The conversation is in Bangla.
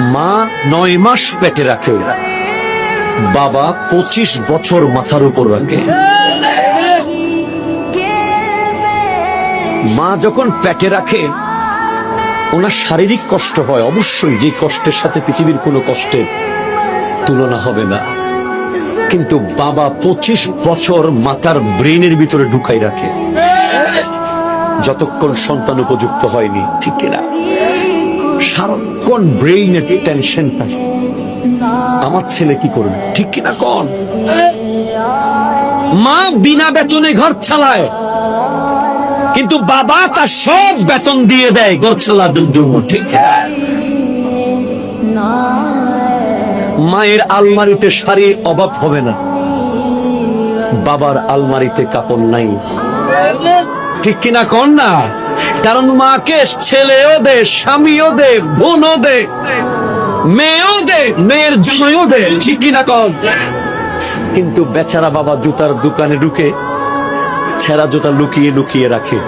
মা নয় মাস পেটে রাখে। বাবা পঁচিশ বছর মাথার উপর রাখে। মা যখন পেটে রাখে, ওনার শারীরিক কষ্ট হয়, অবশ্যই যে কষ্টের সাথে পৃথিবীর কোনো কষ্টের তুলনা হবে না। কিন্তু বাবা পঁচিশ বছর মাথার ব্রেনের ভিতরে ঢুকাই রাখে। যতক্ষণ সন্তান উপযুক্ত হয়নি, ঠিক কিনা? ব্রেইনের টেনশন থাকে আমার ছেলে কি করবে? ঠিক কিনা কন? মা বিনা বেতনে ঘর চালায়। কিন্তু বাবা তার সব বেতন দিয়ে দেয়। ঘর চালানোর জন্য। ঠিক মায়ের আলমারিতে শাড়ির অভাব হবে না। বাবার আলমারিতে কাপড় নাই। ঠিক কিনা কন না? কারণ মাকে ছেলেও দে, স্বামীও দে, বোনও দে, মেয়েও দে, মেয়ের জামাইও দে, ঠিক কিনা কল কিন্তু বেচারা বাবা জুতার দোকানে ঢুকে ছেঁড়া জুতা লুকিয়ে লুকিয়ে রাখে।